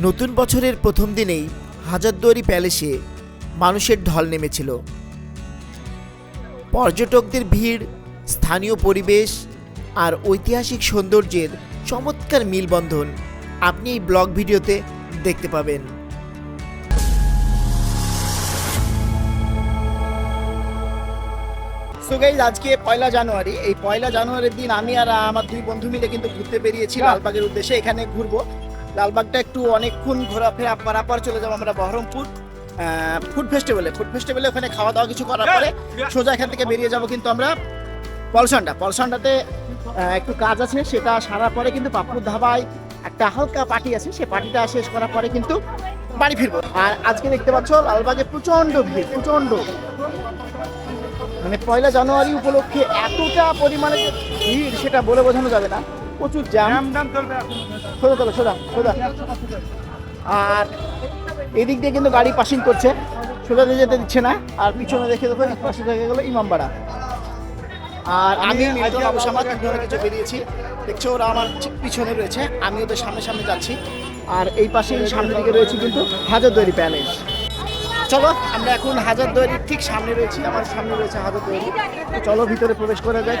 নতুন বছরের প্রথম দিনেই হাজারদুয়ারি প্যালেসে মানুষের ঢল নেমেছিল। পর্যটকদের ভিড় স্থানীয় পরিবেশ আর ঐতিহাসিক সৌন্দর্যের চমৎকার মিলবন্ধন আপনি এই ব্লগ ভিডিওতে দেখতে পাবেন। সো গাইজ আজকে পয়লা জানুয়ারি। এই পয়লা জানুয়ারির দিন আমি আর আমার দুই বন্ধু মিলে কিন্তু ঘুরতে বেরিয়েছি লালবাগের উদ্দেশ্যে। এখানে ঘুরবো। লালবাগটা একটু অনেকক্ষণ ঘোরাফেরা করার পর চলে যাব আমরা বহরমপুর ফুড ফেস্টিভ্যালে ফুড ফেস্টিভ্যালে ওখানে খাওয়া দাওয়া কিছু করার পরে সোজা এখান থেকে বেরিয়ে যাব কিন্তু আমরা পলসনটা পলসনটাতে আহ, একটু কাজ আছে সেটা সারার পরে কিন্তু পাপুর ধাবায় একটা হালকা পার্টি আছে সেই পার্টিটা শেষ করার পরে কিন্তু বাড়ি ফিরবো। আর আজকে দেখতে পাচ্ছ লালবাগে প্রচণ্ড ভিড় প্রচণ্ড মানে পয়লা জানুয়ারি উপলক্ষে এতটা পরিমাণে ভিড় সেটা বলে বোঝানো যাবে না। প্রচুর জ্যাম সোজা চলো সোজা সোজা। আর এদিক দিয়ে কিন্তু গাড়ি পাসিং করছে। সোজা দিয়ে যেতে দিচ্ছে না। আর পিছনে দেখে দেখো এক পাশে থেকে গেলো ইমামবাড়া। আর আমি মিল্টন অবশ্য আমার কিছু বেরিয়েছি। দেখছ ওরা আমার ঠিক পিছনে রয়েছে। আমি ওদের সামনে সামনে যাচ্ছি। আর এই পাশে সামনের দিকে রয়েছে কিন্তু হাজারদুয়ারি প্যালেস চলো আমরা এখন হাজারদুয়ারির ঠিক সামনে রয়েছি। আমার সামনে রয়েছে হাজারদুয়ারি তো চলো ভিতরে প্রবেশ করা যায়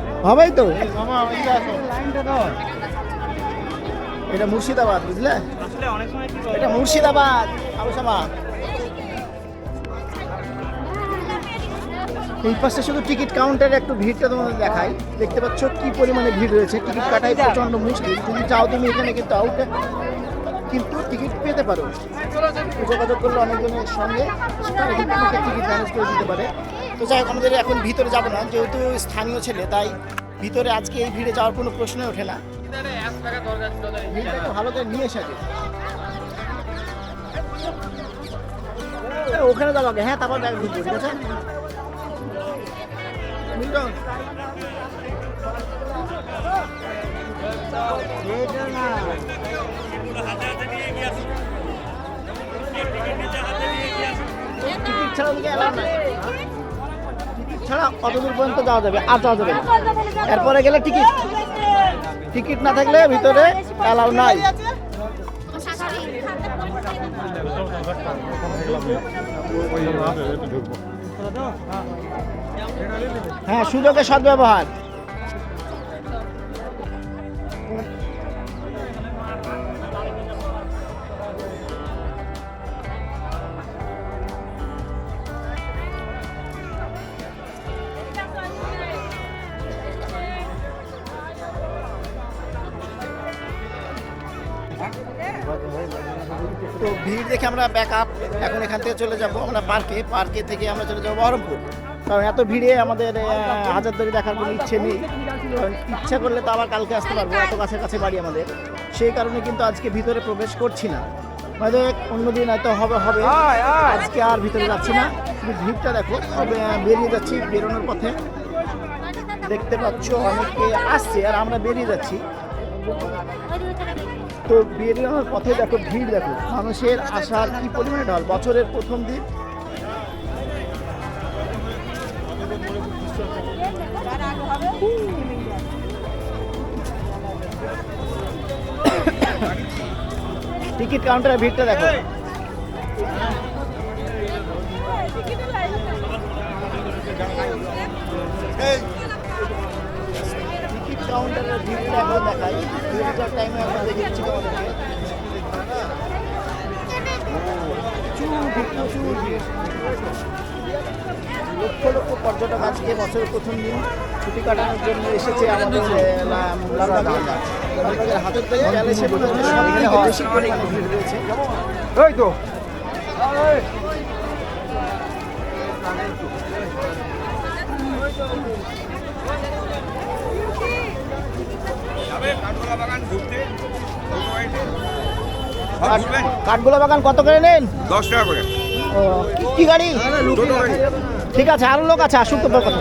হবেই তো। এটা মুর্শিদাবাদ বুঝলে? এটা মুর্শিদাবাদ আলোচনা এই পাশে শুধু টিকিট কাউন্টারে একটু ভিড়টা তোমাদের দেখাই। দেখতে পাচ্ছ কি পরিমাণে ভিড় রয়েছে। টিকিট কাটাই প্রচণ্ড মুশকিল। যদি চাও তুমি এখানে কিন্তু আউটে কিন্তু টিকিট পেতে পারো। যোগাযোগ করলে অনেকজনের সঙ্গে। টিকিট ম্যানেজ করে দিতে পারে। তো যাই হোক, আমাদের এখন ভিতরে যাব না, যেহেতু স্থানীয় ছেলে, তাই ভিতরে আজকে এই ভিড়ে যাওয়ার কোনো প্রশ্নই ওঠে না। ভালো করে নিয়ে এসে ওখানে যাব হ্যাঁ তারপর ব্যাগ ঢুকবো ঠিক আছে? ছাড়া ওদিকে নাই। ছাড়া অত দূর পর্যন্ত যাওয়া যাবে? আর যাওয়া যাবে এরপরে গেলে টিকিট। টিকিট না থাকলে ভিতরে অ্যালাউ নাই। হ্যাঁ সুযোগের সদ্ব্যবহার। তো ভিড় দেখে আমরা ব্যাক আপ এখন এখান থেকে চলে যাব আমরা পার্কে পার্কে থেকে আমরা চলে যাব বহরমপুর। কারণ এত ভিড়ে আমাদের হাজারদুয়ারি দেখার কোনো ইচ্ছে নেই। কারণ ইচ্ছা করলে তো আবার কালকে আসতে পারব, এত কাছে কাছে বাড়ি আমাদের। সেই কারণে কিন্তু আজকে ভিতরে প্রবেশ করছি না। হয়তো অন্যদিন হয়তো হবে হবে। আজকে আর ভিতরে যাচ্ছি না। শুধু ভিড়টা দেখো বেরিয়ে যাচ্ছি বেরোনোর পথে। দেখতে পাচ্ছ অনেকে আসছে, আর আমরা বেরিয়ে যাচ্ছি। তো বেরিয়ে পথে দেখো ভিড়, দেখো। মানুষের আসার কি পরিমাণে ঢল? বছরের প্রথম দিন। টিকিট কাউন্টারের ভিড়টা দেখো। টিকিট কাউন্টারের ভিড়টা একবার দেখাই। ভিড়টার টাইমে দেখেছি তোমাদেরকে। প্রচুর ভিড় প্রচুর ভিড়। লক্ষ লক্ষ পর্যটক আজকে বছরের প্রথম দিন ছুটি কাটানোর জন্য এসেছে আমাদের লালবাগের হাতের প্যালেসে বেশি পরিমাণে ভিড় রয়েছে। এই তো। কাঠগোলা বাগান কত করে নেন? দশ টাকা করে। ও, কি- গাড়ি? ঠিক আছে আরও লোক আছে আসুক তো কথা।